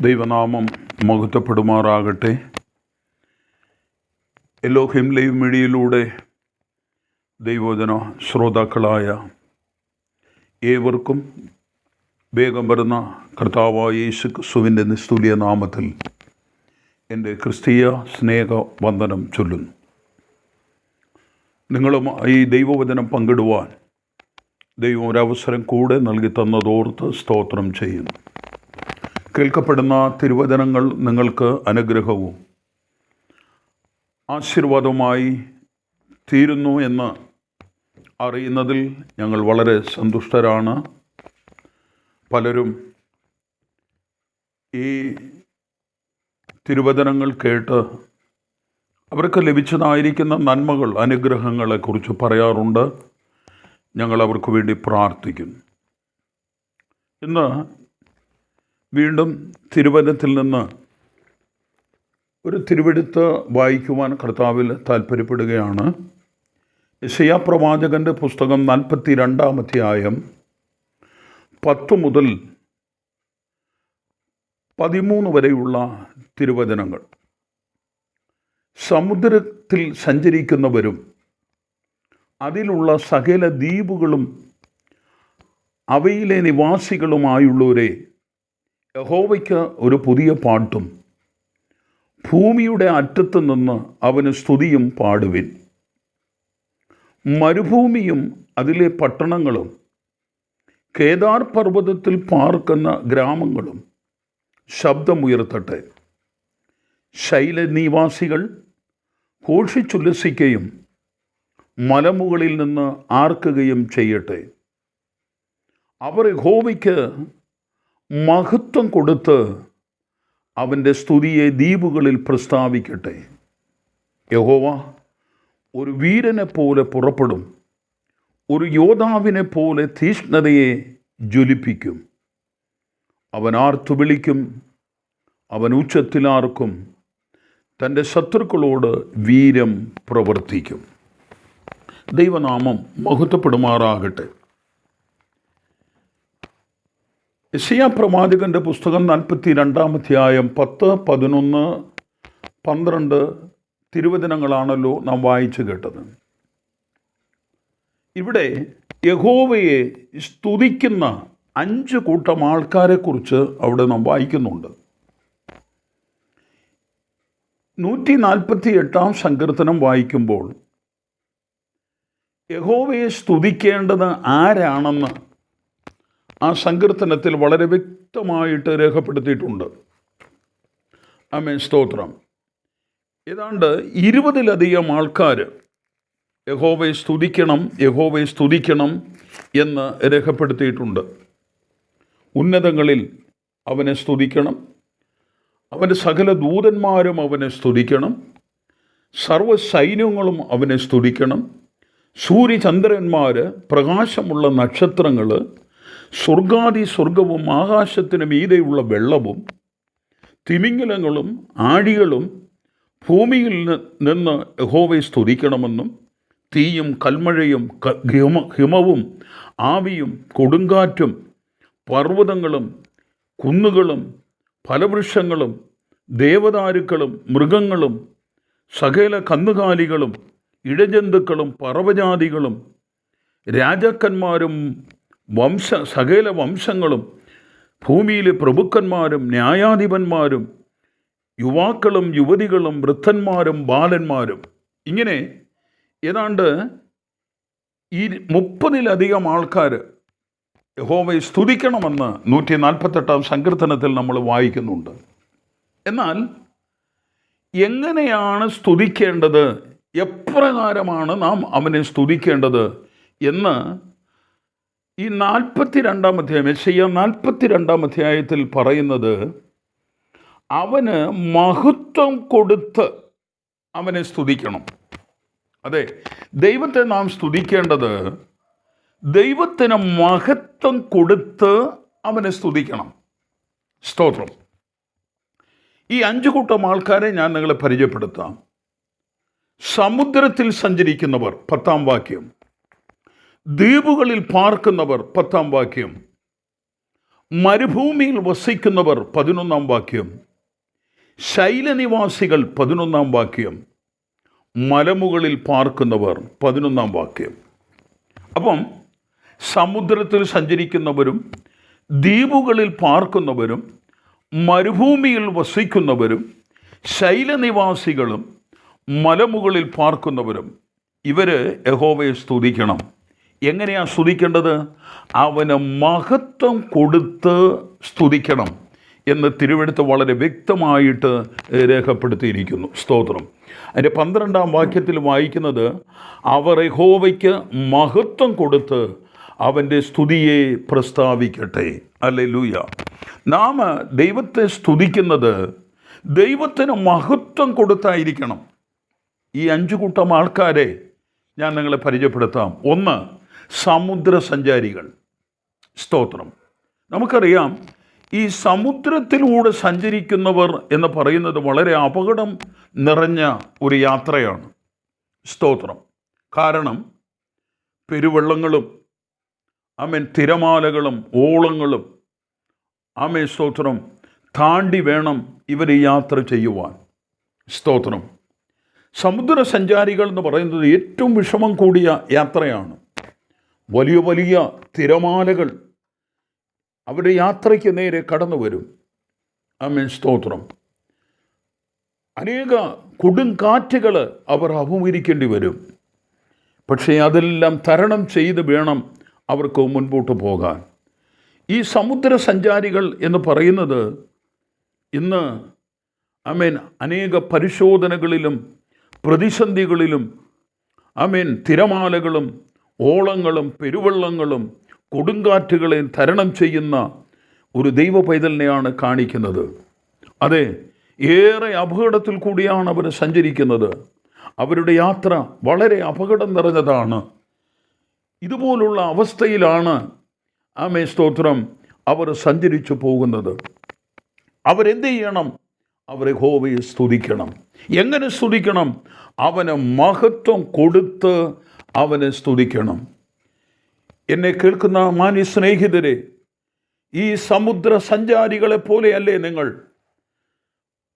ദൈവനാമം മഹത്വപ്പെടുമാറാകട്ടെ. Elohim live മീഡിയയിലൂടെ ദൈവോധന ശ്രോതാക്കളായ ഏവർക്കും വേഗം വരുന്ന കർത്താവായ യേശു ക്രിസ്തുവിന്റെ നിസ്തുല്യ നാമത്തിൽ എന്റെ ക്രിസ്തീയ സ്നേഹ വന്ദനം ചൊല്ലുന്നു. നിങ്ങളും ഈ ദൈവവചനം പങ്കിടുവാൻ ദൈവം ഒരവസരം കൂടെ നൽകി തന്നതോർത്ത് സ്തോത്രം ചെയ്യുന്നു. കേൾക്കപ്പെടുന്ന തിരുവചനങ്ങൾ നിങ്ങൾക്ക് അനുഗ്രഹവും ആശീർവാദവുമായി തീരുന്നു എന്ന് അറിയുന്നതിൽ ഞങ്ങൾ വളരെ സന്തുഷ്ടരാണ്. പലരും ഈ തിരുവചനങ്ങൾ കേട്ട് അവർക്ക് ലഭിച്ചതായിരിക്കുന്ന നന്മകൾ അനുഗ്രഹങ്ങളെക്കുറിച്ച് പറയാറുണ്ട്. ഞങ്ങൾ അവർക്ക് വേണ്ടി പ്രാർത്ഥിക്കുന്നു. ഇന്ന് വീണ്ടും തിരുവനത്തിൽ നിന്ന് ഒരു തിരുവെടുത്ത് വായിക്കുവാൻ കർത്താവിൽ താല്പര്യപ്പെടുകയാണ് യശയാ പ്രവാചകന്റെ പുസ്തകം നാൽപ്പത്തി രണ്ടാം അധ്യായം പത്ത് മുതൽ പതിമൂന്ന് വരെയുള്ള തിരുവചനങ്ങൾ. സമുദ്രത്തിൽ സഞ്ചരിക്കുന്നവരും അതിലുള്ള സകല ദ്വീപുകളും അവയിലെ നിവാസികളുമായുള്ളവരെ യഹോവയ്ക്ക് ഒരു പുതിയ പാട്ടും ഭൂമിയുടെ അറ്റത്ത് നിന്ന് അവന് സ്തുതിയും പാടുവിൻ. മരുഭൂമിയും അതിലെ പട്ടണങ്ങളും കേദാർ പർവതത്തിൽ പാർക്കുന്ന ഗ്രാമങ്ങളും ശബ്ദമുയർത്തട്ടെ. ശൈലനിവാസികൾ ഘോഷിച്ചുല്ലസിക്കുകയും മലമുകളിൽ നിന്ന് ആർക്കുകയും ചെയ്യട്ടെ. അവർ യഹോവയ്ക്ക് മഹത്വം കൊടുത്ത് അവന്റെ സ്തുതിയെ ദ്വീപുകളിൽ പ്രസ്താവിക്കട്ടെ. യഹോവ ഒരു വീരനെ പോലെ പുറപ്പെടും. ഒരു യോദ്ധാവിനെ പോലെ തീഷ്ണതയെ ജ്വലിപ്പിക്കും. അവൻ ആർത്തു വിളിക്കും. അവൻ ഉച്ചത്തിലാർക്കും. തന്റെ ശത്രുക്കളോട് വീരം പ്രവർത്തിക്കും. ദൈവനാമം മഹത്വപ്പെടുമാറാകട്ടെ. യശയ പ്രവാചകന്റെ പുസ്തകം നാൽപ്പത്തി രണ്ടാമധ്യായം പത്ത് പതിനൊന്ന് പന്ത്രണ്ട് തിരുവചനങ്ങളാണല്ലോ നാം വായിച്ചു കേട്ടത്. ഇവിടെ യഹോവയെ സ്തുതിക്കുന്ന അഞ്ച് കൂട്ടം ആൾക്കാരെക്കുറിച്ച് അവിടെ നാം വായിക്കുന്നുണ്ട്. നൂറ്റി നാൽപ്പത്തി എട്ടാം സങ്കീർത്തനം വായിക്കുമ്പോൾ യഹോവയെ സ്തുതിക്കേണ്ടത് ആരാണെന്ന് ആ സങ്കീർത്തനത്തിൽ വളരെ വ്യക്തമായിട്ട് രേഖപ്പെടുത്തിയിട്ടുണ്ട്. ആമേൻ. സ്തോത്രം. ഏതാണ്ട് ഇരുപതിലധികം ആൾക്കാർ യഹോവയെ സ്തുതിക്കണം യഹോവയെ സ്തുതിക്കണം എന്ന് രേഖപ്പെടുത്തിയിട്ടുണ്ട്. ഉന്നതങ്ങളിൽ അവനെ സ്തുതിക്കണം അവന്റെ സകല ദൂതന്മാരും അവനെ സ്തുതിക്കണം സർവ സൈന്യങ്ങളും അവനെ സ്തുതിക്കണം സൂര്യചന്ദ്രന്മാർ പ്രകാശമുള്ള നക്ഷത്രങ്ങൾ സ്വർഗാദി സ്വർഗവും ആകാശത്തിന് മീതെയുള്ള വെള്ളവും തിമിംഗലങ്ങളും ആഴികളും ഭൂമിയിൽ നിന്ന് യഹോവയെ സ്തുതിക്കണമെന്നും തീയും കൽമഴയും ഹിമ ഹിമവും ആവിയും കൊടുങ്കാറ്റും പർവതങ്ങളും കുന്നുകളും ഫലവൃക്ഷങ്ങളും ദേവദാരുക്കളും മൃഗങ്ങളും സകല കന്നുകാലികളും ഇഴജന്തുക്കളും പറവജാതികളും രാജാക്കന്മാരും വംശ സകല വംശങ്ങളും ഭൂമിയിലെ പ്രഭുക്കന്മാരും ന്യായാധിപന്മാരും യുവാക്കളും യുവതികളും വൃദ്ധന്മാരും ബാലന്മാരും. ഇങ്ങനെ ഏതാണ്ട് ഈ മുപ്പതിലധികം ആൾക്കാർ യഹോവയെ സ്തുതിക്കണമെന്ന് നൂറ്റി നാൽപ്പത്തെട്ടാം സങ്കീർത്തനത്തിൽ നമ്മൾ വായിക്കുന്നുണ്ട്. എന്നാൽ എങ്ങനെയാണ് സ്തുതിക്കേണ്ടത്? എപ്രകാരമാണ് നാം അവനെ സ്തുതിക്കേണ്ടത് എന്ന് ഈ നാൽപ്പത്തി രണ്ടാം അധ്യായം എസ് നാൽപ്പത്തി രണ്ടാം അധ്യായത്തിൽ പറയുന്നത് അവന് മഹത്വം കൊടുത്ത് അവനെ സ്തുതിക്കണം. അതെ ദൈവത്തെ നാം സ്തുതിക്കേണ്ടത് ദൈവത്തിന് മഹത്വം കൊടുത്ത് അവനെ സ്തുതിക്കണം. സ്തോത്രം. ഈ അഞ്ചു കൂട്ടം ആൾക്കാരെ ഞാൻ നിങ്ങളെ പരിചയപ്പെടുത്താം. സമുദ്രത്തിൽ സഞ്ചരിക്കുന്നവർ പത്താം വാക്യം. ദ്വീപുകളിൽ പാർക്കുന്നവർ പത്താം വാക്യം. മരുഭൂമിയിൽ വസിക്കുന്നവർ പതിനൊന്നാം വാക്യം. ശൈലനിവാസികൾ പതിനൊന്നാം വാക്യം. മലമുകളിൽ പാർക്കുന്നവർ പതിനൊന്നാം വാക്യം. അപ്പം സമുദ്രത്തിൽ സഞ്ചരിക്കുന്നവരും ദ്വീപുകളിൽ പാർക്കുന്നവരും മരുഭൂമിയിൽ വസിക്കുന്നവരും ശൈലനിവാസികളും മലമുകളിൽ പാർക്കുന്നവരും. ഇവർ യഹോവയെ സ്തുതിക്കണം. എങ്ങനെയാണ് സ്തുതിക്കേണ്ടത്? അവന് മഹത്വം കൊടുത്ത് സ്തുതിക്കണം എന്ന് തിരുവെടുത്ത് വളരെ വ്യക്തമായിട്ട് രേഖപ്പെടുത്തിയിരിക്കുന്നു. സ്തോത്രം. അതിന്റെ പന്ത്രണ്ടാം വാക്യത്തിൽ വായിക്കുന്നത് അവർ യഹോവയ്ക്ക് മഹത്വം കൊടുത്ത് അവന്റെ സ്തുതിയെ പ്രസ്താവിക്കട്ടെ. അല്ലെ ലൂയ നാം ദൈവത്തെ സ്തുതിക്കുന്നത് ദൈവത്തിന് മഹത്വം കൊടുത്തായിരിക്കണം. ഈ അഞ്ചു കൂട്ടം ആൾക്കാരെ ഞാൻ നിങ്ങളെ പരിചയപ്പെടുത്താം. ഒന്ന് സമുദ്ര സഞ്ചാരികൾ സ്തോത്രം. നമുക്കറിയാം ഈ സമുദ്രത്തിലൂടെ സഞ്ചരിക്കുന്നവർ എന്ന് പറയുന്നത് വളരെ അപകടം നിറഞ്ഞ ഒരു യാത്രയാണ്. സ്തോത്രം. കാരണം പെരുവെള്ളങ്ങളും ആമേൻ തിരമാലകളും ഓളങ്ങളും ആമേ സ്തോത്രം താണ്ടി വേണം ഇവർ യാത്ര ചെയ്യുവാൻ. സ്തോത്രം. സമുദ്ര സഞ്ചാരികൾ എന്ന് പറയുന്നത് ഏറ്റവും വിഷമം കൂടിയ യാത്രയാണ്. വലിയ വലിയ തിരമാലകൾ അവരുടെ യാത്രയ്ക്ക് നേരെ കടന്നു വരും. ആമേൻ. സ്തോത്രം. അനേക കൊടുങ്കാറ്റുകൾ അവർ അഭിമുഖീകരിക്കേണ്ടി വരും. പക്ഷേ അതെല്ലാം തരണം ചെയ്ത് വേണം അവർക്ക് മുൻപോട്ട് പോകാൻ. ഈ സമുദ്ര സഞ്ചാരികൾ എന്ന് പറയുന്നത് ഇന്ന് അമേൻ അനേക പരിശോധനകളിലും പ്രതിസന്ധികളിലും അമേൻ തിരമാലകളും ഓളങ്ങളും പെരുവെള്ളങ്ങളും കൊടുങ്കാറ്റുകളെയും തരണം ചെയ്യുന്ന ഒരു ദൈവ പൈതലിനെയാണ് കാണിക്കുന്നത്. അതെ ഏറെ അപകടത്തിൽ കൂടിയാണ് അവർ സഞ്ചരിക്കുന്നത്. അവരുടെ യാത്ര വളരെ അപകടം നിറഞ്ഞതാണ്. ഇതുപോലുള്ള അവസ്ഥയിലാണ് ആമേ സ്തോത്രം അവർ സഞ്ചരിച്ചു പോകുന്നത്. അവരെന്ത് ചെയ്യണം? അവരെ ഹോവയെ സ്തുതിക്കണം. എങ്ങനെ സ്തുതിക്കണം? അവന് മഹത്വം കൊടുത്ത് അവനെ സ്തുതിക്കണം. എന്നെ കേൾക്കുന്ന മാന്യ സ്നേഹിതരെ ഈ സമുദ്ര സഞ്ചാരികളെ പോലെയല്ലേ നിങ്ങൾ?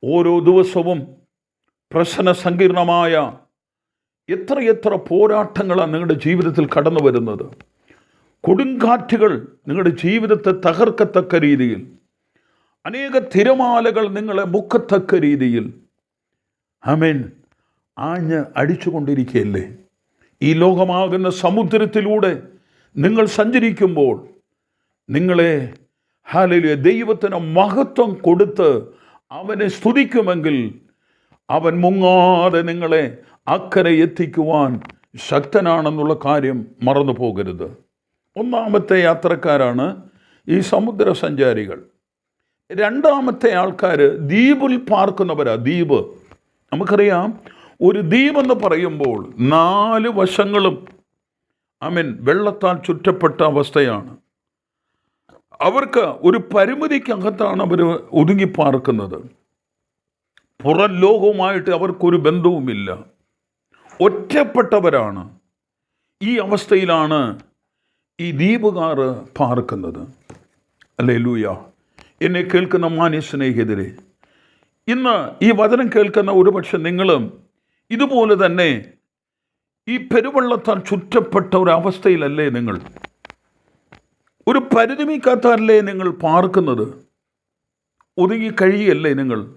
ഓരോ ദിവസവും പ്രശ്ന സങ്കീർണമായ എത്രയെത്ര പോരാട്ടങ്ങളാണ് നിങ്ങളുടെ ജീവിതത്തിൽ കടന്നു വരുന്നത്? കൊടുങ്കാറ്റുകൾ നിങ്ങളുടെ ജീവിതത്തെ തകർക്കത്തക്ക രീതിയിൽ അനേക തിരമാലകൾ നിങ്ങളെ മുക്കത്തക്ക രീതിയിൽ അമേൻ ആഞ്ഞ് അടിച്ചുകൊണ്ടിരിക്കുകയല്ലേ? ഈ ലോകമാകുന്ന സമുദ്രത്തിലൂടെ നിങ്ങൾ സഞ്ചരിക്കുമ്പോൾ നിങ്ങളെ ഹാലിലെ ദൈവത്തിന് മഹത്വം കൊടുത്ത് അവനെ സ്തുതിക്കുമെങ്കിൽ അവൻ മുങ്ങാതെ നിങ്ങളെ അക്കരെ എത്തിക്കുവാൻ ശക്തനാണെന്നുള്ള കാര്യം മറന്നു പോകരുത്. ഒന്നാമത്തെ യാത്രക്കാരാണ് ഈ സമുദ്ര സഞ്ചാരികൾ. രണ്ടാമത്തെ ആൾക്കാർ ദ്വീപിൽ പാർക്കുന്നവരാ. ദ്വീപ്. നമുക്കറിയാം ഒരു ദ്വീപ് എന്ന് പറയുമ്പോൾ നാല് വശങ്ങളും അമീൻ വെള്ളത്താൽ ചുറ്റപ്പെട്ട അവസ്ഥയാണ്. അവർക്ക് ഒരു പരിമിതിക്കകത്താണ് അവർ ഒതുങ്ങിപ്പാർക്കുന്നത്. പുറം ലോകവുമായിട്ട് അവർക്കൊരു ബന്ധവുമില്ല. ഒറ്റപ്പെട്ടവരാണ്. ഈ അവസ്ഥയിലാണ് ഈ ദ്വീപുകാർ പാർക്കുന്നത്. അല്ലേ ലൂയ എന്നെ കേൾക്കുന്ന മാന്യ സ്നേഹിതരെ ഇന്ന് ഈ വചനം കേൾക്കുന്ന ഒരുപക്ഷെ നിങ്ങളും ഇതുപോലെ തന്നെ ഈ പെരുവള്ളത്താൽ ചുറ്റപ്പെട്ട ഒരവസ്ഥയിലല്ലേ നിങ്ങൾ? ഒരു പരിധിമിക്കാത്തല്ലേ നിങ്ങൾ പാർക്കുന്നത്? ഒതുങ്ങി കഴിയല്ലേ നിങ്ങൾ?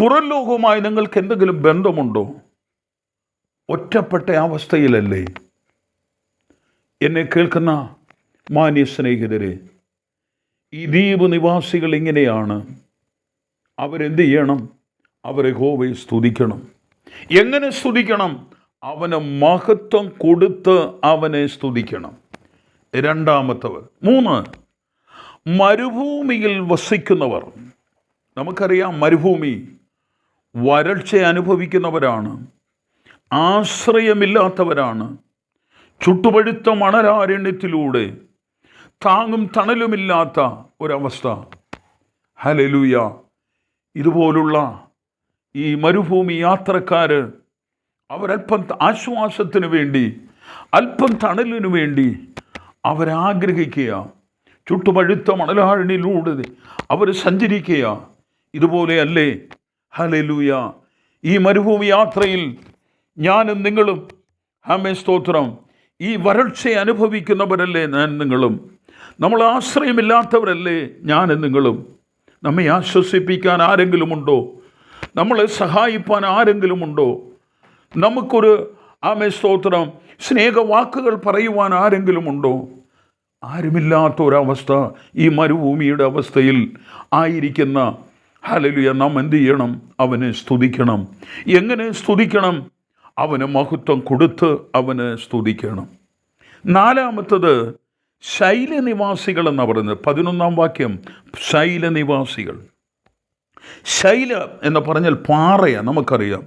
പുറം ലോകവുമായി നിങ്ങൾക്ക് എന്തെങ്കിലും ബന്ധമുണ്ടോ? ഒറ്റപ്പെട്ട അവസ്ഥയിലല്ലേ? എന്നെ കേൾക്കുന്ന മാന്യ സ്നേഹിതരെ ഈ ദ്വീപ് നിവാസികൾ ഇങ്ങനെയാണ്. അവരെന്ത് ചെയ്യണം? അവരെ ഗോവയെ സ്തുതിക്കണം. എങ്ങനെ സ്തുതിക്കണം? അവന് മഹത്വം കൊടുത്ത് അവനെ സ്തുതിക്കണം. രണ്ടാമത്തവർ. മൂന്ന്. മരുഭൂമിയിൽ വസിക്കുന്നവർ. നമുക്കറിയാം മരുഭൂമി വരൾച്ച അനുഭവിക്കുന്നവരാണ്. ആശ്രയമില്ലാത്തവരാണ്. ചുട്ടുപഴുത്ത മണരാരണ്യത്തിലൂടെ താങ്ങും തണലുമില്ലാത്ത ഒരവസ്ഥ. ഹലലൂയ ഇതുപോലുള്ള ഈ മരുഭൂമി യാത്രക്കാർ അവരല്പം ആശ്വാസത്തിന് വേണ്ടി അല്പം തണലിനു വേണ്ടി അവരാഗ്രഹിക്കുക ചുട്ടുപഴുത്ത മണലാഴിനിലൂടെ അവർ സഞ്ചരിക്കുക ഇതുപോലെയല്ലേ ഹലലൂയ ഈ മരുഭൂമി യാത്രയിൽ ഞാനും നിങ്ങളും ഹമേ സ്തോത്രം ഈ വരൾച്ച അനുഭവിക്കുന്നവരല്ലേ ഞാൻ നിങ്ങളും? നമ്മൾ ആശ്രയമില്ലാത്തവരല്ലേ ഞാനും നിങ്ങളും? നമ്മെ ആശ്വസിപ്പിക്കാൻ ആരെങ്കിലുമുണ്ടോ? നമ്മളെ സഹായിപ്പാൻ ആരെങ്കിലും ഉണ്ടോ നമുക്കൊരു ആമേ സ്തോത്രം സ്നേഹവാക്കുകൾ പറയുവാൻ ആരെങ്കിലും ഉണ്ടോ ആരുമില്ലാത്ത ഒരവസ്ഥ ഈ മരുഭൂമിയുടെ അവസ്ഥയിൽ ആയിരിക്കുന്ന. ഹലലുയ നാം എന്ത് ചെയ്യണം? അവനെ സ്തുതിക്കണം. എങ്ങനെ സ്തുതിക്കണം? അവന് മഹത്വം കൊടുത്ത് അവന് സ്തുതിക്കണം. നാലാമത്തത് ശൈലനിവാസികൾ എന്നാണ് പറയുന്നത്? പതിനൊന്നാം വാക്യം ശൈലനിവാസികൾ. ശൈല എന്ന് പറഞ്ഞാൽ പാറയാണ് നമുക്കറിയാം.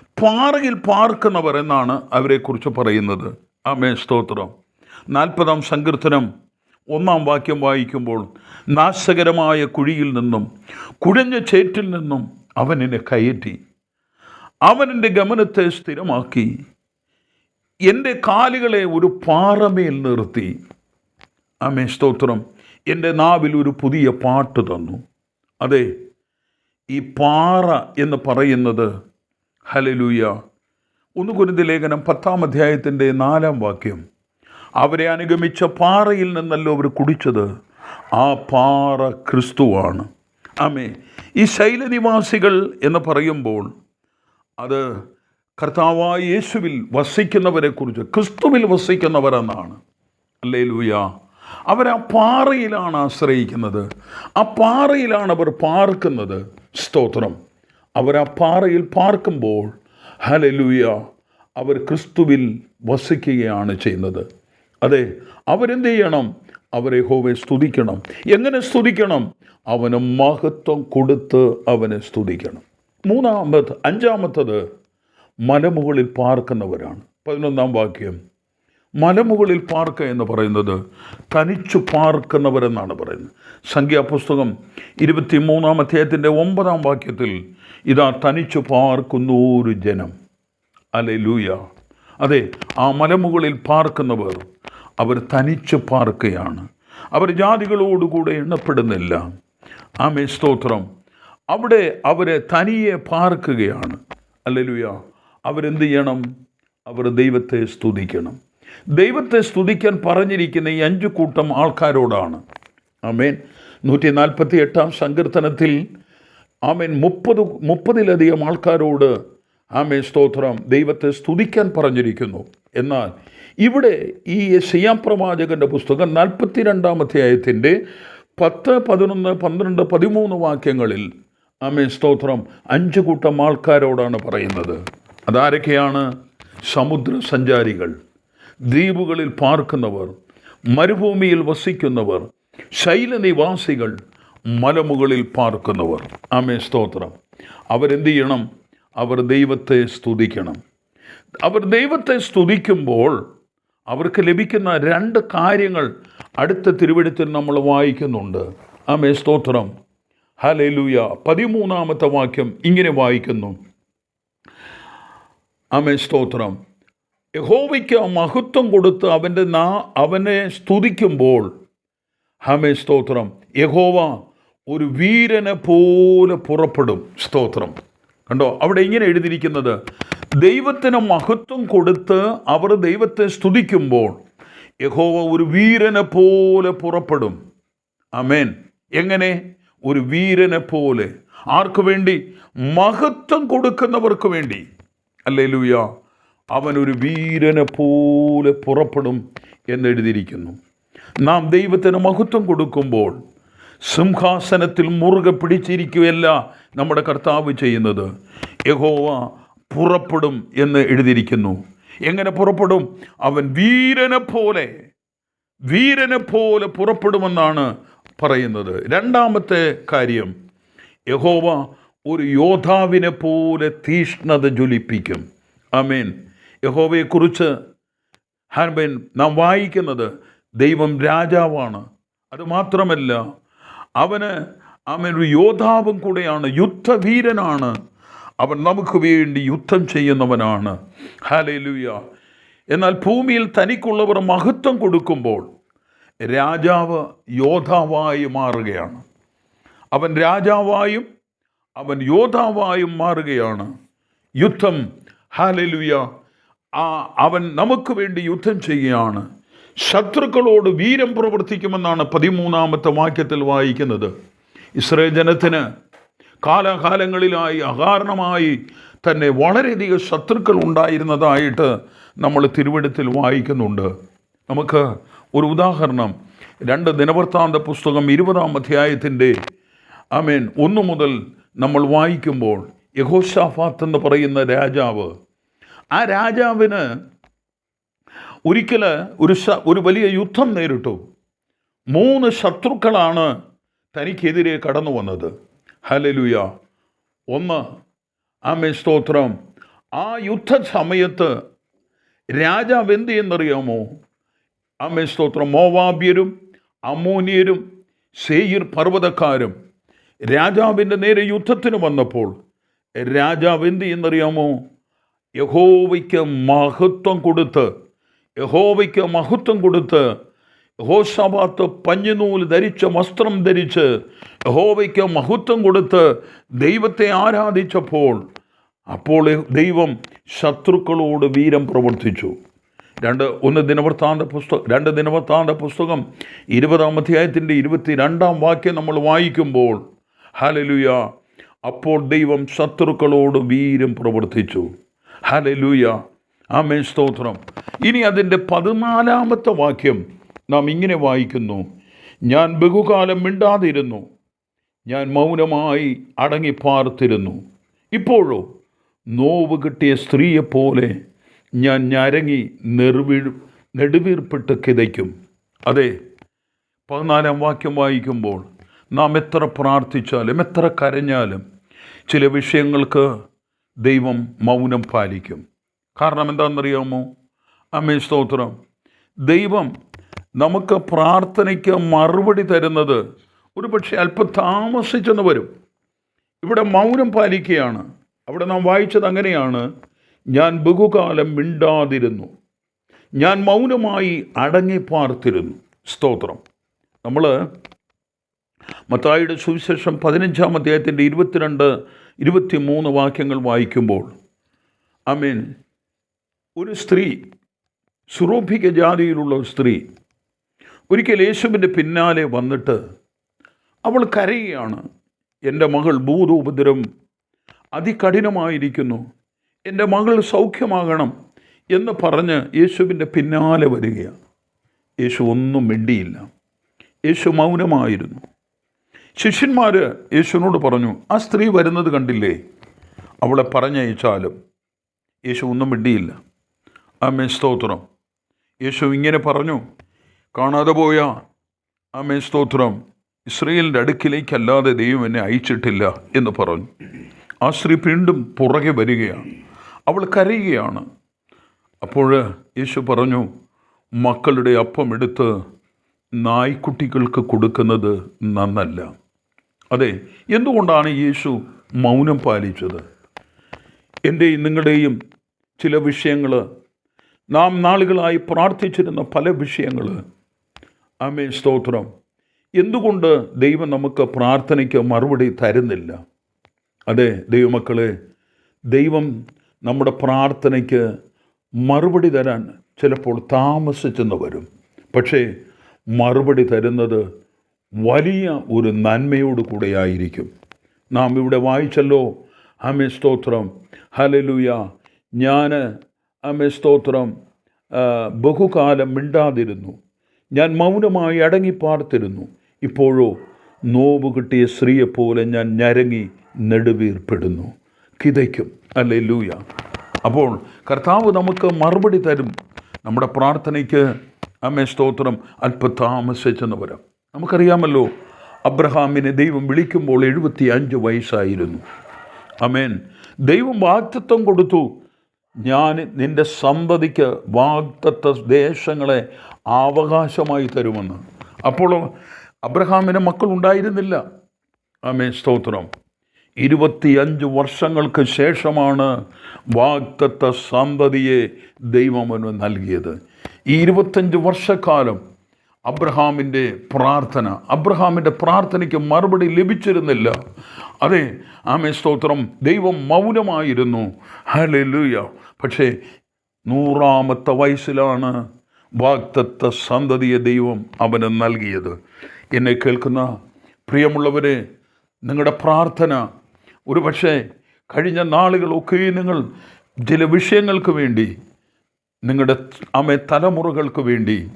പാറയിൽ പാർക്കുന്നവർ എന്നാണ് അവരെക്കുറിച്ച് പറയുന്നത്. ആമേ സ്തോത്രം. നാൽപ്പതാം സങ്കീർത്തനം ഒന്നാം വാക്യം വായിക്കുമ്പോൾ നാശകരമായ കുഴിയിൽ നിന്നും കുഴഞ്ഞ ചേറ്റിൽ നിന്നും അവൻ എന്നെ കയറ്റി. അവൻ എന്റെ ഗമനത്തെ സ്ഥിരമാക്കി. എന്റെ കാലുകളെ ഒരു പാറമേൽ നിർത്തി. ആമേ സ്തോത്രം. എന്റെ നാവിൽ ഒരു പുതിയ പാട്ട് തന്നു. അതെ ഈ പാറ എന്ന് പറയുന്നത്. ഹലലൂയ ഒന്ന് കുരുതി ലേഖനം പത്താം അധ്യായത്തിന്റെ നാലാം വാക്യം. അവരെ അനുഗമിച്ച പാറയിൽ നിന്നല്ലോ അവർ കുടിച്ചത്. ആ പാറ ക്രിസ്തുവാണ്. ആമേ ഈ ശൈലനിവാസികൾ എന്ന് പറയുമ്പോൾ അത് കർത്താവായ യേശുവിൽ വസിക്കുന്നവരെക്കുറിച്ച് ക്രിസ്തുവിൽ വസിക്കുന്നവരെന്നാണ്. അല്ലേ ലൂയ അവർ ആ പാറയിലാണ് ആശ്രയിക്കുന്നത്. ആ പാറയിലാണ് അവർ പാർക്കുന്നത്. സ്തോത്രം. അവർ ആ പാറയിൽ പാർക്കുമ്പോൾ ഹലലൂയ അവർ ക്രിസ്തുവിൽ വസിക്കുകയാണ് ചെയ്യുന്നത്. അതെ അവരെന്ത് ചെയ്യണം? അവരെ ഹോവെ സ്തുതിക്കണം. എങ്ങനെ സ്തുതിക്കണം? അവന് മഹത്വം കൊടുത്ത് അവനെ സ്തുതിക്കണം. മൂന്നാമത് അഞ്ചാമത്തത് മലമുകളിൽ പാർക്കുന്നവരാണ്. പതിനൊന്നാം വാക്യം. മലമുകളിൽ പാർക്ക എന്ന് പറയുന്നത് തനിച്ചു പാർക്കുന്നവരെന്നാണ് പറയുന്നത്. സംഖ്യാപുസ്തകം ഇരുപത്തി മൂന്നാം അധ്യായത്തിന്റെ ഒമ്പതാം വാക്യത്തിൽ ഇതാ തനിച്ചു പാർക്കുന്ന ഒരു ജനം. അല്ലെ ലൂയ അതെ ആ മലമുകളിൽ പാർക്കുന്നവർ അവർ തനിച്ച് പാർക്കുകയാണ് അവർ ജാതികളോടുകൂടെ എണ്ണപ്പെടുന്നില്ല. ആമേ സ്തോത്രം. അവിടെ അവരെ തനിയെ പാർക്കുകയാണ്. അല്ലെ ലൂയ അവരെന്ത് ചെയ്യണം? അവർ ദൈവത്തെ സ്തുതിക്കണം. ദൈവത്തെ സ്തുതിക്കാൻ പറഞ്ഞിരിക്കുന്ന ഈ അഞ്ചു കൂട്ടം ആൾക്കാരോടാണ്. ആമേൻ. നൂറ്റി നാൽപ്പത്തി എട്ടാം സങ്കീർത്തനത്തിൽ ആമേൻ മുപ്പത് മുപ്പതിലധികം ആൾക്കാരോട് ആമേൻ സ്തോത്രം ദൈവത്തെ സ്തുതിക്കാൻ പറഞ്ഞിരിക്കുന്നു. എന്നാൽ ഇവിടെ ഈ സിയാം പ്രവാചകന്റെ പുസ്തകം നാൽപ്പത്തി രണ്ടാം അധ്യായത്തിന്റെ പത്ത് പതിനൊന്ന് പന്ത്രണ്ട് പതിമൂന്ന് വാക്യങ്ങളിൽ ആമേൻ സ്തോത്രം അഞ്ച് കൂട്ടം ആൾക്കാരോടാണ് പറയുന്നത്. അതാരൊക്കെയാണ്? സമുദ്ര സഞ്ചാരികൾ ദ്വീപുകളിൽ പാർക്കുന്നവർ മരുഭൂമിയിൽ വസിക്കുന്നവർ ശൈലനിവാസികൾ മലമുകളിൽ പാർക്കുന്നവർ. ആമേ സ്തോത്രം. അവരെന്ത് ചെയ്യണം? അവർ ദൈവത്തെ സ്തുതിക്കണം. അവർ ദൈവത്തെ സ്തുതിക്കുമ്പോൾ അവർക്ക് ലഭിക്കുന്ന രണ്ട് കാര്യങ്ങൾ അടുത്ത തിരുവഴുത്തിൽ നമ്മൾ വായിക്കുന്നുണ്ട്. ആമേ സ്തോത്രം. ഹലലൂയ പതിമൂന്നാമത്തെ വാക്യം ഇങ്ങനെ വായിക്കുന്നു. ആമേ സ്തോത്രം. യഹോവയ്ക്ക് മഹത്വം കൊടുത്ത് അവന്റെ നാ അവനെ സ്തുതിക്കുമ്പോൾ ഹമേ സ്തോത്രം. യഹോവ ഒരു വീരനെ പോലെ പുറപ്പെടും. സ്തോത്രം. കണ്ടോ അവിടെ ഇങ്ങനെ എഴുതിയിരിക്കുന്നത് ദൈവത്തിന് മഹത്വം കൊടുത്ത് അവർ ദൈവത്തെ സ്തുതിക്കുമ്പോൾ യഹോവ ഒരു വീരനെ പോലെ പുറപ്പെടും. അമേൻ എങ്ങനെ? ഒരു വീരനെ പോലെ. ആർക്കു വേണ്ടി? മഹത്വം കൊടുക്കുന്നവർക്ക് വേണ്ടി. അല്ലേ ലൂയ അവൻ ഒരു വീരനെ പോലെ പുറപ്പെടും എന്നെഴുതിയിരിക്കുന്നു. നാം ദൈവത്തിന് മഹത്വം കൊടുക്കുമ്പോൾ സിംഹാസനത്തിൽ മുറുകെ പിടിച്ചിരിക്കുകയല്ല നമ്മുടെ കർത്താവ് ചെയ്യുന്നത്. യഹോവ പുറപ്പെടും എന്ന് എഴുതിയിരിക്കുന്നു. എങ്ങനെ പുറപ്പെടും? അവൻ വീരനെ പോലെ വീരനെ പോലെ പുറപ്പെടുമെന്നാണ് പറയുന്നത്. രണ്ടാമത്തെ കാര്യം യഹോവ ഒരു യോദ്ധാവിനെ പോലെ തീഷ്ണത ജ്വലിപ്പിക്കും. ആമേൻ. യഹോവയെക്കുറിച്ച് ഹാൻബൻ നാം വായിക്കുന്നത് ദൈവം രാജാവാണ്. അതുമാത്രമല്ല അവന് അവനൊരു യോദ്ധാവും കൂടെയാണ് യുദ്ധവീരനാണ്. അവൻ നമുക്ക് വേണ്ടി യുദ്ധം ചെയ്യുന്നവനാണ്. ഹാലയിലൂയ എന്നാൽ ഭൂമിയിൽ തനിക്കുള്ളവർ മഹത്വം കൊടുക്കുമ്പോൾ രാജാവ് യോദ്ധാവായി മാറുകയാണ്. അവൻ രാജാവായും അവൻ യോദ്ധാവായും മാറുകയാണ്. യുദ്ധം ഹാലലുയ ആ അവൻ നമുക്ക് വേണ്ടി യുദ്ധം ചെയ്യുകയാണ്. ശത്രുക്കളോട് വീരം പ്രവർത്തിക്കുമെന്നാണ് പതിമൂന്നാമത്തെ വാക്യത്തിൽ വായിക്കുന്നത്. ഇസ്രയേൽ ജനത്തിന് കാലാകാലങ്ങളിലായി അകാരണമായി തന്നെ വളരെയധികം ശത്രുക്കൾ ഉണ്ടായിരുന്നതായിട്ട് നമ്മൾ തിരുവിടത്തിൽ വായിക്കുന്നുണ്ട്. നമുക്ക് ഒരു ഉദാഹരണം. രണ്ട് ദിനവൃത്താന്ത പുസ്തകം ഇരുപതാം അധ്യായത്തിന്റെ ആമേൻ ഒന്നു മുതൽ നമ്മൾ വായിക്കുമ്പോൾ യഹോഷാഫാത്ത് എന്ന് പറയുന്ന രാജാവ് ആ രാജാവിന് ഒരിക്കൽ ഒരു ഒരു വലിയ യുദ്ധം നേരിട്ടു. മൂന്ന് ശത്രുക്കളാണ് തനിക്കെതിരെ കടന്നു വന്നത്. ഹലലുയ ഒന്ന് ആമേ സ്തോത്രം. ആ യുദ്ധ സമയത്ത് രാജാവ് എന്ത് ചെയ്യുന്നറിയാമോ? ആമേ സ്തോത്രം. മോവാബ്യരും അമോനിയരും സേയിർ പർവതക്കാരും രാജാവിന്റെ നേരെ യുദ്ധത്തിന് വന്നപ്പോൾ രാജാവ് എന്ത് ചെയ്യുന്നറിയാമോ? യഹോവയ്ക്ക് മഹത്വം കൊടുത്ത് യഹോവയ്ക്ക് മഹത്വം കൊടുത്ത് യഹോഷാബാത്ത് പഞ്ഞുനൂൽ ധരിച്ച വസ്ത്രം ധരിച്ച് യഹോവയ്ക്ക് മഹത്വം കൊടുത്ത് ദൈവത്തെ ആരാധിച്ചപ്പോൾ അപ്പോൾ ദൈവം ശത്രുക്കളോട് വീരം പ്രവർത്തിച്ചു. രണ്ട് ഒന്ന് ദിനവൃത്താന്ത പുസ്തകം രണ്ട് ദിനവൃത്താന്ത പുസ്തകം ഇരുപതാം അധ്യായത്തിന്റെ ഇരുപത്തി രണ്ടാം വാക്യം നമ്മൾ വായിക്കുമ്പോൾ ഹലലുയ അപ്പോൾ ദൈവം ശത്രുക്കളോട് വീരം പ്രവർത്തിച്ചു. ഹലലുയ ആമേൻ സ്തോത്രം. ഇനി അതിന്റെ പതിനാലാമത്തെ വാക്യം നാം ഇങ്ങനെ വായിക്കുന്നു. ഞാൻ ബഹുകാലം മിണ്ടാതിരുന്നു. ഞാൻ മൗനമായി അടങ്ങിപ്പാർത്തിരുന്നു. ഇപ്പോഴോ നോവ് കിട്ടിയ സ്ത്രീയെപ്പോലെ ഞാൻ ഞരങ്ങി നെറുവീഴ് നെടുവീർപ്പിട്ട് കിതയ്ക്കും. അതെ പതിനാലാം വാക്യം വായിക്കുമ്പോൾ നാം എത്ര പ്രാർത്ഥിച്ചാലും എത്ര കരഞ്ഞാലും ചില വിഷയങ്ങൾക്ക് ദൈവം മൗനം പാലിക്കും. കാരണം എന്താണെന്നറിയാമോ? അമ്മേ സ്തോത്രം. ദൈവം നമുക്ക് പ്രാർത്ഥനയ്ക്ക് മറുപടി തരുന്നത് ഒരു പക്ഷേ അല്പം താമസിച്ചെന്ന് വരും. ഇവിടെ മൗനം പാലിക്കുകയാണ്. അവിടെ നാം വായിച്ചത് അങ്ങനെയാണ്. ഞാൻ ബഹുകാലം മിണ്ടാതിരുന്നു. ഞാൻ മൗനമായി അടങ്ങി പാർത്തിരുന്നു. സ്തോത്രം. നമ്മൾ മത്തായിയുടെ സുവിശേഷം പതിനഞ്ചാം അധ്യായത്തിന്റെ ഇരുപത്തിരണ്ട് ഇരുപത്തി മൂന്ന് വാക്യങ്ങൾ വായിക്കുമ്പോൾ അമീൻ. ഒരു സ്ത്രീ സുറോഭിക ജാതിയിലുള്ള ഒരു സ്ത്രീ ഒരിക്കൽ യേശുവിന്റെ പിന്നാലെ വന്നിട്ട് അവൾ കരയുകയാണ്. എന്റെ മകൾ ഭൂതോപദ്രം അതികഠിനമായിരിക്കുന്നു. എന്റെ മകൾ സൗഖ്യമാകണം എന്ന് പറഞ്ഞ് യേശുവിന്റെ പിന്നാലെ വരികയാണ്. യേശു ഒന്നും മിണ്ടിയില്ല. യേശു മൗനമായിരുന്നു. ശിഷ്യന്മാർ യേശുവിനോട് പറഞ്ഞു ആ സ്ത്രീ വരുന്നത് കണ്ടില്ലേ? അവളെ പറഞ്ഞയച്ചാലും. യേശു ഒന്നും മിണ്ടിയില്ല. ആമേ സ്തോത്രം. യേശു ഇങ്ങനെ പറഞ്ഞു കാണാതെ പോയ. ആമേ സ്തോത്രം. ഇസ്രയേലിന്റെ അടുക്കിലേക്കല്ലാതെ ദൈവം എന്നെ അയച്ചിട്ടില്ല എന്ന് പറഞ്ഞു. ആ സ്ത്രീ വീണ്ടും പുറകെ വരികയാണ്. അവൾ കരയുകയാണ്. അപ്പോൾ യേശു പറഞ്ഞു മക്കളുടെ അപ്പം എടുത്ത് നായ്ക്കുട്ടികൾക്ക് കൊടുക്കുന്നത് നന്നല്ല. അതെ എന്തുകൊണ്ടാണ് യേശു മൗനം പാലിച്ചത്? എന്റെയും നിങ്ങളുടെയും ചില വിഷയങ്ങൾ നാം നാളുകളായി പ്രാർത്ഥിച്ചിരുന്ന പല വിഷയങ്ങൾ. ആമേ സ്തോത്രം. എന്തുകൊണ്ട് ദൈവം നമുക്ക് പ്രാർത്ഥനയ്ക്ക് മറുപടി തരുന്നില്ല? അതെ ദൈവമക്കളെ ദൈവം നമ്മുടെ പ്രാർത്ഥനയ്ക്ക് മറുപടി തരാൻ ചിലപ്പോൾ താമസിച്ചെന്ന് വരും. പക്ഷേ മറുപടി തരുന്നത് വലിയ ഒരു നന്മയോട് കൂടെയായിരിക്കും. നാം ഇവിടെ വായിച്ചല്ലോ അമേ സ്തോത്രം ഹലലുയ ഞാൻ അമേ സ്തോത്രം ബഹുകാലം മിണ്ടാതിരുന്നു. ഞാൻ മൗനമായി അടങ്ങി പാർത്തിരുന്നു ഇപ്പോഴോ നോവ് കിട്ടിയ സ്ത്രീയെപ്പോലെ ഞാൻ ഞരങ്ങി നെടുവീർപ്പെടുന്നു. കിതയ്ക്കും. അല്ലേ ലൂയ അപ്പോൾ കർത്താവ് നമുക്ക് മറുപടി തരും. നമ്മുടെ പ്രാർത്ഥനയ്ക്ക് അമ്മേ സ്തോത്രം അല്പ താമസിച്ചെന്ന് വരാം. നമുക്കറിയാമല്ലോ അബ്രഹാമിനെ ദൈവം വിളിക്കുമ്പോൾ എഴുപത്തി അഞ്ച് വയസ്സായിരുന്നു. അമേൻ ദൈവം വാക്തത്വം കൊടുത്തു. ഞാൻ നിന്റെ സന്തതിക്ക് വാഗ്ദത്ത ദേശങ്ങളെ അവകാശമായി തരുമെന്ന്. അപ്പോൾ അബ്രഹാമിന് മക്കളുണ്ടായിരുന്നില്ല ആമേ സ്തോത്രം. ഇരുപത്തിയഞ്ച് വർഷങ്ങൾക്ക് ശേഷമാണ് വാഗ്ദത്ത സന്തതിയെ ദൈവം അവന് നൽകിയത്. ഈ ഇരുപത്തഞ്ച് വർഷക്കാലം അബ്രഹാമിന്റെ പ്രാർത്ഥന. അബ്രഹാമിന്റെ പ്രാർത്ഥനയ്ക്ക് മറുപടി ലഭിച്ചിരുന്നില്ല. അതെ ആമേ സ്തോത്രം. ദൈവം മൗനമായിരുന്നു. ഹലൂയ പക്ഷേ നൂറാമത്തെ വയസ്സിലാണ് വാക്തത്വ സന്തതിയെ ദൈവം അവന് നൽകിയത്. എന്നെ കേൾക്കുന്ന പ്രിയമുള്ളവരെ നിങ്ങളുടെ പ്രാർത്ഥന ഒരു പക്ഷേ കഴിഞ്ഞ നാളുകളൊക്കെ നിങ്ങൾ ചില വിഷയങ്ങൾക്ക് വേണ്ടി നിങ്ങളുടെ അമ്മ തലമുറകൾക്ക് വേണ്ടി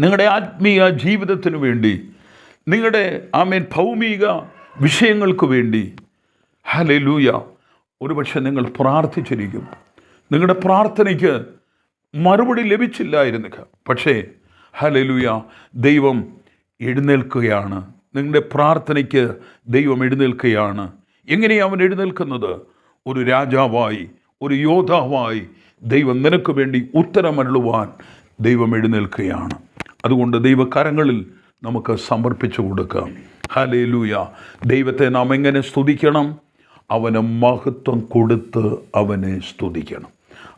നിങ്ങളുടെ ആത്മീയ ജീവിതത്തിന് വേണ്ടി നിങ്ങളുടെ ആമേൻ ഭൗമിക വിഷയങ്ങൾക്ക് വേണ്ടി. ഹലലൂയ ഒരുപക്ഷെ നിങ്ങൾ പ്രാർത്ഥിച്ചിരിക്കും. നിങ്ങളുടെ പ്രാർത്ഥനയ്ക്ക് മറുപടി ലഭിച്ചില്ലായിരുന്നില്ല. പക്ഷേ ഹലലൂയ ദൈവം എഴുന്നേൽക്കുകയാണ്. നിങ്ങളുടെ പ്രാർത്ഥനയ്ക്ക് ദൈവം എഴുന്നേൽക്കുകയാണ്. എങ്ങനെയാണ് അവൻ എഴുന്നേൽക്കുന്നത്? ഒരു രാജാവായി ഒരു യോദ്ധാവായി ദൈവം നിനക്ക് വേണ്ടി ഉത്തരമരുളുവാൻ ദൈവം എഴുന്നേൽക്കുകയാണ്. അതുകൊണ്ട് ദൈവകരങ്ങളിൽ നമുക്ക് സമർപ്പിച്ചു കൊടുക്കാം. ഹലേ ലൂയ ദൈവത്തെ നാം എങ്ങനെ സ്തുതിക്കണം? അവന് മഹത്വം കൊടുത്ത് അവനെ സ്തുതിക്കണം.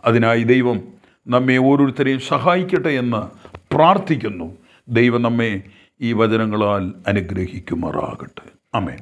അതിനായി ദൈവം നമ്മെ ഓരോരുത്തരെയും സഹായിക്കട്ടെ എന്ന് പ്രാർത്ഥിക്കുന്നു. ദൈവം നമ്മെ ഈ വചനങ്ങളാൽ അനുഗ്രഹിക്കുമാറാകട്ടെ. അമേൻ